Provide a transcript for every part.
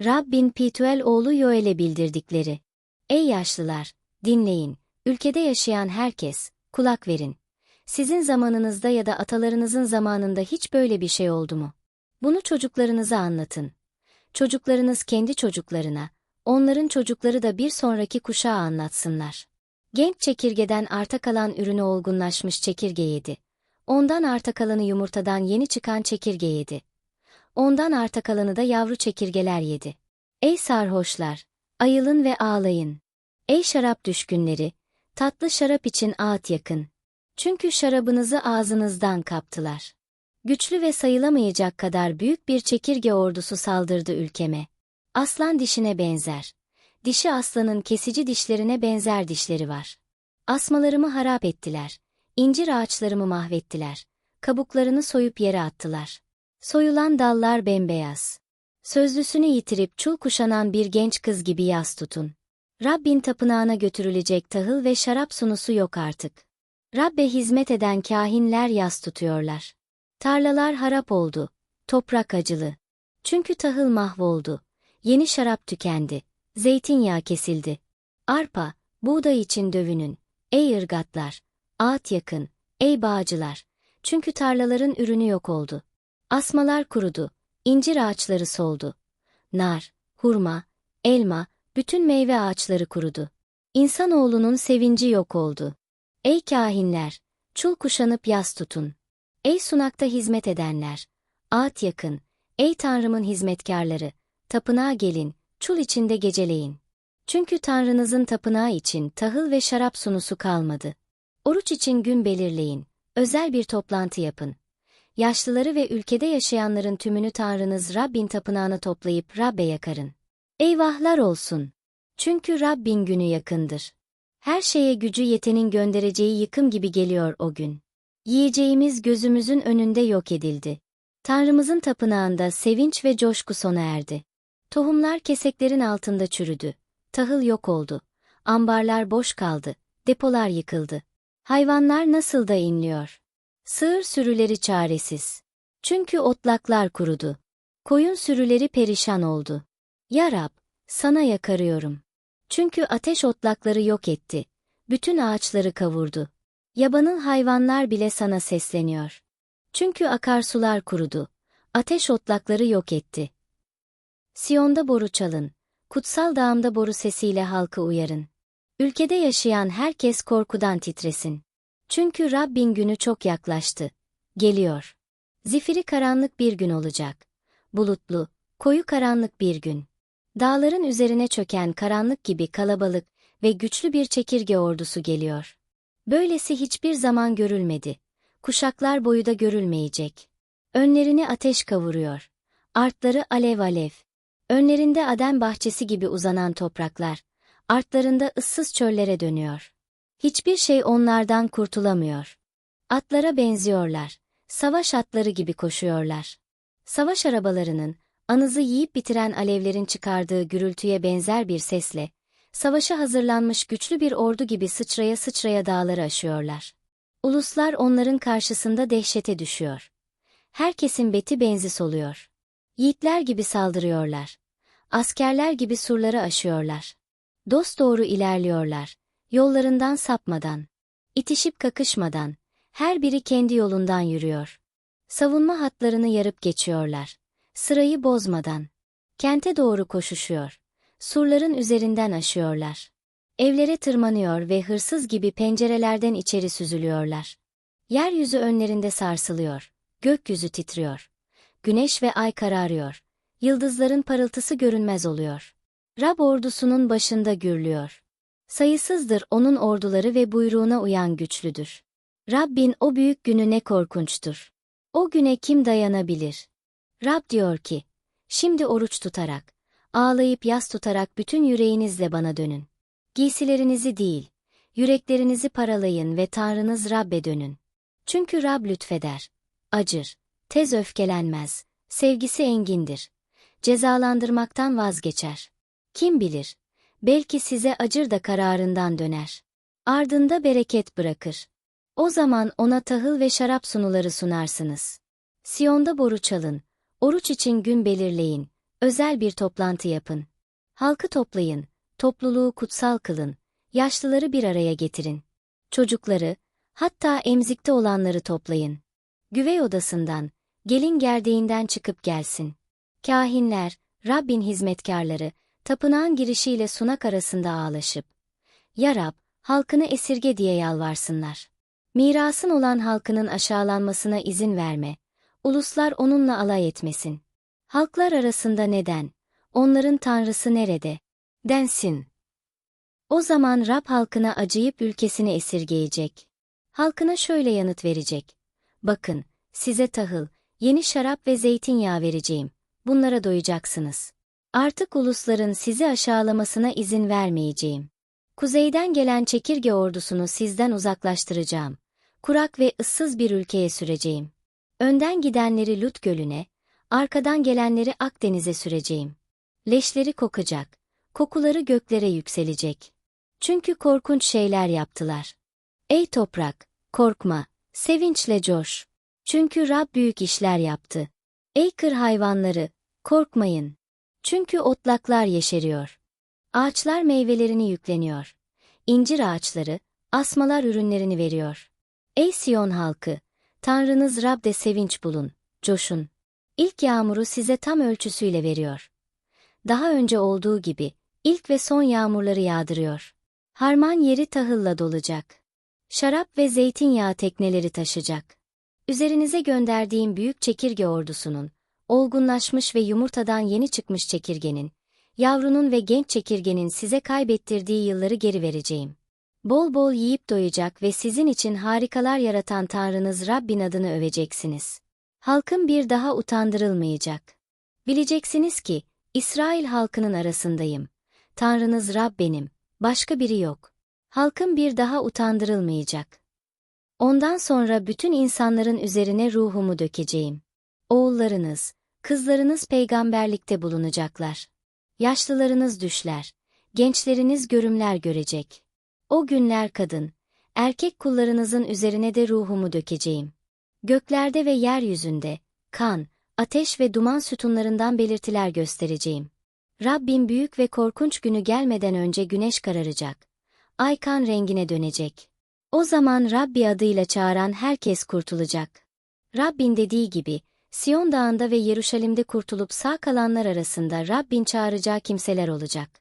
Rabbin Pituel oğlu Yoel'e bildirdikleri. Ey yaşlılar, dinleyin, ülkede yaşayan herkes, kulak verin. Sizin zamanınızda ya da atalarınızın zamanında hiç böyle bir şey oldu mu? Bunu çocuklarınıza anlatın. Çocuklarınız kendi çocuklarına, onların çocukları da bir sonraki kuşağa anlatsınlar. Genç çekirgeden arta kalan ürünü olgunlaşmış çekirge yedi. Ondan arta kalanı yumurtadan yeni çıkan çekirge yedi. Ondan arta kalanı da yavru çekirgeler yedi. Ey sarhoşlar! Ayılın ve ağlayın. Ey şarap düşkünleri! Tatlı şarap için ağıt yakın. Çünkü şarabınızı ağzınızdan kaptılar. Güçlü ve sayılamayacak kadar büyük bir çekirge ordusu saldırdı ülkeme. Aslan dişine benzer. Dişi aslanın kesici dişlerine benzer dişleri var. Asmalarımı harap ettiler. İncir ağaçlarımı mahvettiler. Kabuklarını soyup yere attılar. Soyulan dallar bembeyaz. Sözlüsünü yitirip çul kuşanan bir genç kız gibi yas tutun. Rabbin tapınağına götürülecek tahıl ve şarap sunusu yok artık. Rabbe hizmet eden kahinler yas tutuyorlar. Tarlalar harap oldu, toprak acılı. Çünkü tahıl mahvoldu, yeni şarap tükendi, zeytinyağı kesildi. Arpa, buğday için dövünün, ey ırgatlar, ağıt yakın, ey bağcılar, çünkü tarlaların ürünü yok oldu. Asmalar kurudu, incir ağaçları soldu. Nar, hurma, elma, bütün meyve ağaçları kurudu. İnsanoğlunun sevinci yok oldu. Ey kahinler, çul kuşanıp yas tutun. Ey sunakta hizmet edenler, ağıt yakın, ey Tanrımın hizmetkarları, tapınağa gelin, çul içinde geceleyin. Çünkü Tanrınızın tapınağı için tahıl ve şarap sunusu kalmadı. Oruç için gün belirleyin, özel bir toplantı yapın. Yaşlıları ve ülkede yaşayanların tümünü Tanrınız Rabbin tapınağına toplayıp Rabbe yakarın. Eyvahlar olsun! Çünkü Rabbin günü yakındır. Her şeye gücü yetenin göndereceği yıkım gibi geliyor o gün. Yiyeceğimiz gözümüzün önünde yok edildi. Tanrımızın tapınağında sevinç ve coşku sona erdi. Tohumlar keseklerin altında çürüdü. Tahıl yok oldu. Ambarlar boş kaldı. Depolar yıkıldı. Hayvanlar nasıl da inliyor. Sığır sürüleri çaresiz. Çünkü otlaklar kurudu. Koyun sürüleri perişan oldu. Ya Rab, sana yakarıyorum. Çünkü ateş otlakları yok etti. Bütün ağaçları kavurdu. Yabanıl hayvanlar bile sana sesleniyor. Çünkü akarsular kurudu. Ateş otlakları yok etti. Siyon'da boru çalın. Kutsal dağımda boru sesiyle halkı uyarın. Ülkede yaşayan herkes korkudan titresin. Çünkü Rabbin günü çok yaklaştı. Geliyor. Zifiri karanlık bir gün olacak. Bulutlu, koyu karanlık bir gün. Dağların üzerine çöken karanlık gibi kalabalık ve güçlü bir çekirge ordusu geliyor. Böylesi hiçbir zaman görülmedi. Kuşaklar boyu da görülmeyecek. Önlerini ateş kavuruyor. Artları alev alev. Önlerinde Adem bahçesi gibi uzanan topraklar. Artlarında ıssız çöllere dönüyor. Hiçbir şey onlardan kurtulamıyor. Atlara benziyorlar. Savaş atları gibi koşuyorlar. Savaş arabalarının, anızı yiyip bitiren alevlerin çıkardığı gürültüye benzer bir sesle, savaşa hazırlanmış güçlü bir ordu gibi sıçraya sıçraya dağları aşıyorlar. Uluslar onların karşısında dehşete düşüyor. Herkesin beti benzi soluyor. Yiğitler gibi saldırıyorlar. Askerler gibi surları aşıyorlar. Dost doğru ilerliyorlar. Yollarından sapmadan. itişip kakışmadan. Her biri kendi yolundan yürüyor. Savunma hatlarını yarıp geçiyorlar. Sırayı bozmadan. Kente doğru koşuşuyor. Surların üzerinden aşıyorlar. Evlere tırmanıyor ve hırsız gibi pencerelerden içeri süzülüyorlar. Yeryüzü önlerinde sarsılıyor. Gökyüzü titriyor. Güneş ve ay kararıyor. Yıldızların parıltısı görünmez oluyor. Rab ordusunun başında gürlüyor. Sayısızdır onun orduları ve buyruğuna uyan güçlüdür. Rabbin o büyük günü ne korkunçtur. O güne kim dayanabilir? Rab diyor ki, şimdi oruç tutarak, ağlayıp yas tutarak bütün yüreğinizle bana dönün. Giysilerinizi değil, yüreklerinizi paralayın ve Tanrınız Rab'be dönün. Çünkü Rab lütfeder, acır, tez öfkelenmez, sevgisi engindir. Cezalandırmaktan vazgeçer. Kim bilir, belki size acır da kararından döner. Ardında bereket bırakır. O zaman ona tahıl ve şarap sunuları sunarsınız. Siyon'da boru çalın, oruç için gün belirleyin, özel bir toplantı yapın. Halkı toplayın, topluluğu kutsal kılın, yaşlıları bir araya getirin. Çocukları, hatta emzikte olanları toplayın. Güvey odasından, gelin gerdeğinden çıkıp gelsin. Kahinler, Rabbin hizmetkarları, tapınağın girişiyle sunak arasında ağlaşıp, Ya Rab, halkını esirge diye yalvarsınlar. Mirasın olan halkının aşağılanmasına izin verme, uluslar onunla alay etmesin. Halklar arasında neden, onların tanrısı nerede, densin. O zaman Rab halkına acıyıp ülkesini esirgeyecek. Halkına şöyle yanıt verecek. Bakın, size tahıl, yeni şarap ve zeytinyağı vereceğim. Bunlara doyacaksınız. Artık ulusların sizi aşağılamasına izin vermeyeceğim. Kuzeyden gelen çekirge ordusunu sizden uzaklaştıracağım. Kurak ve ıssız bir ülkeye süreceğim. Önden gidenleri Lut Gölü'ne, arkadan gelenleri Akdeniz'e süreceğim. Leşleri kokacak, kokuları göklere yükselecek. Çünkü korkunç şeyler yaptılar. Ey toprak, korkma, sevinçle coş. Çünkü Rab büyük işler yaptı. Ey kır hayvanları, korkmayın. Çünkü otlaklar yeşeriyor. Ağaçlar meyvelerini yükleniyor. İncir ağaçları, asmalar ürünlerini veriyor. Ey Siyon halkı, Tanrınız Rab'de sevinç bulun, coşun. İlk yağmuru size tam ölçüsüyle veriyor. Daha önce olduğu gibi, ilk ve son yağmurları yağdırıyor. Harman yeri tahılla dolacak. Şarap ve zeytinyağı tekneleri taşacak. Üzerinize gönderdiğim büyük çekirge ordusunun, olgunlaşmış ve yumurtadan yeni çıkmış çekirgenin, yavrunun ve genç çekirgenin size kaybettirdiği yılları geri vereceğim. Bol bol yiyip doyacak ve sizin için harikalar yaratan Tanrınız Rabbin adını öveceksiniz. Halkım bir daha utandırılmayacak. Bileceksiniz ki, İsrail halkının arasındayım. Tanrınız Rab benim, başka biri yok. Halkım bir daha utandırılmayacak. Ondan sonra bütün insanların üzerine ruhumu dökeceğim. Oğullarınız, kızlarınız peygamberlikte bulunacaklar. Yaşlılarınız düşler, gençleriniz görümler görecek. O günler kadın, erkek kullarınızın üzerine de ruhumu dökeceğim. Göklerde ve yeryüzünde, kan, ateş ve duman sütunlarından belirtiler göstereceğim. Rabbim büyük ve korkunç günü gelmeden önce güneş kararacak. Ay kan rengine dönecek. O zaman Rabbi adıyla çağıran herkes kurtulacak. Rabbin dediği gibi, Siyon Dağı'nda ve Yeruşalim'de kurtulup sağ kalanlar arasında Rabbin çağıracağı kimseler olacak.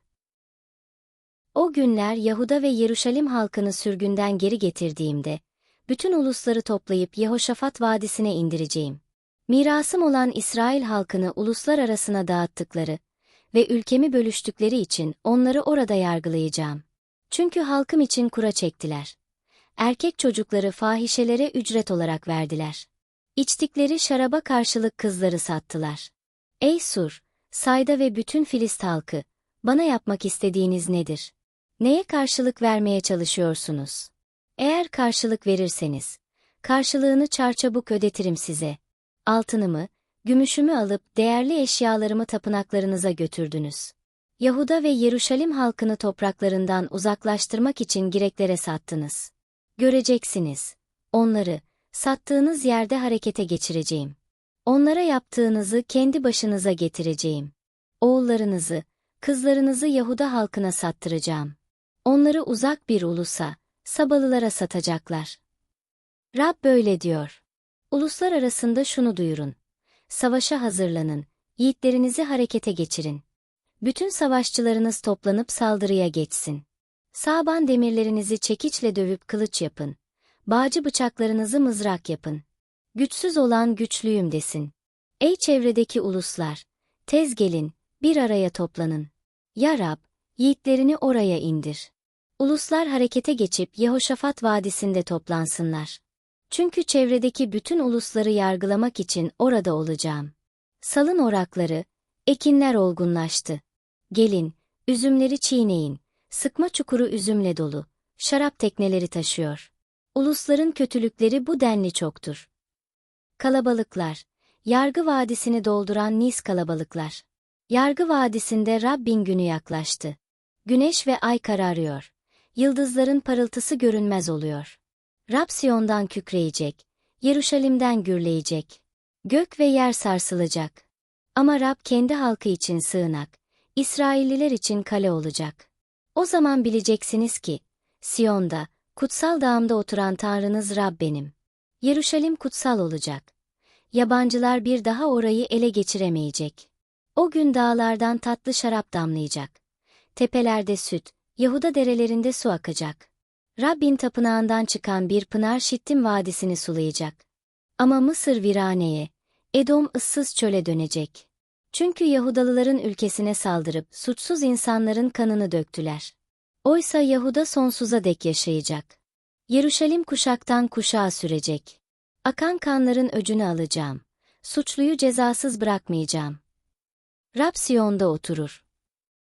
O günler Yahuda ve Yeruşalim halkını sürgünden geri getirdiğimde, bütün ulusları toplayıp Yehoşafat Vadisi'ne indireceğim. Mirasım olan İsrail halkını uluslar arasına dağıttıkları ve ülkemi bölüştükleri için onları orada yargılayacağım. Çünkü halkım için kura çektiler. Erkek çocukları fahişelere ücret olarak verdiler. İçtikleri şaraba karşılık kızları sattılar. Ey Sur, Sayda ve bütün Filist halkı, bana yapmak istediğiniz nedir? Neye karşılık vermeye çalışıyorsunuz? Eğer karşılık verirseniz, karşılığını çarçabuk ödetirim size. Altınımı, gümüşümü alıp değerli eşyalarımı tapınaklarınıza götürdünüz. Yahuda ve Yeruşalim halkını topraklarından uzaklaştırmak için Gireklere sattınız. Göreceksiniz. Onları, sattığınız yerde harekete geçireceğim. Onlara yaptığınızı kendi başınıza getireceğim. Oğullarınızı, kızlarınızı Yahuda halkına sattıracağım. Onları uzak bir ulusa, Sabalılara satacaklar. Rab böyle diyor. Uluslar arasında şunu duyurun. Savaşa hazırlanın, yiğitlerinizi harekete geçirin. Bütün savaşçılarınız toplanıp saldırıya geçsin. Saban demirlerinizi çekiçle dövüp kılıç yapın. Bağcı bıçaklarınızı mızrak yapın. Güçsüz olan güçlüyüm desin. Ey çevredeki uluslar! Tez gelin, bir araya toplanın. Ya Rab, yiğitlerini oraya indir. Uluslar harekete geçip Yehoşafat Vadisi'nde toplansınlar. Çünkü çevredeki bütün ulusları yargılamak için orada olacağım. Salın orakları, ekinler olgunlaştı. Gelin, üzümleri çiğneyin, sıkma çukuru üzümle dolu, şarap tekneleri taşıyor. Ulusların kötülükleri bu denli çoktur. Kalabalıklar, Yargı Vadisi'ni dolduran Nis kalabalıklar. Yargı Vadisi'nde Rabbin günü yaklaştı. Güneş ve ay kararıyor yıldızların parıltısı görünmez oluyor. Rab kükreyecek, Yeruşalim'den gürleyecek. Gök ve yer sarsılacak. Ama Rab kendi halkı için sığınak, İsrailliler için kale olacak. O zaman bileceksiniz ki, Siyon'da, kutsal dağımda oturan Tanrınız Rab benim. Yeruşalim kutsal olacak. Yabancılar bir daha orayı ele geçiremeyecek. O gün dağlardan tatlı şarap damlayacak. Tepelerde süt, Yahuda derelerinde su akacak. Rabbin tapınağından çıkan bir pınar Şittim vadisini sulayacak. Ama Mısır viraneye, Edom ıssız çöle dönecek. Çünkü Yahudalıların ülkesine saldırıp suçsuz insanların kanını döktüler. Oysa Yahuda sonsuza dek yaşayacak. Yeruşalim kuşaktan kuşağa sürecek. Akan kanların öcünü alacağım. Suçluyu cezasız bırakmayacağım. Rab Siyon'da oturur.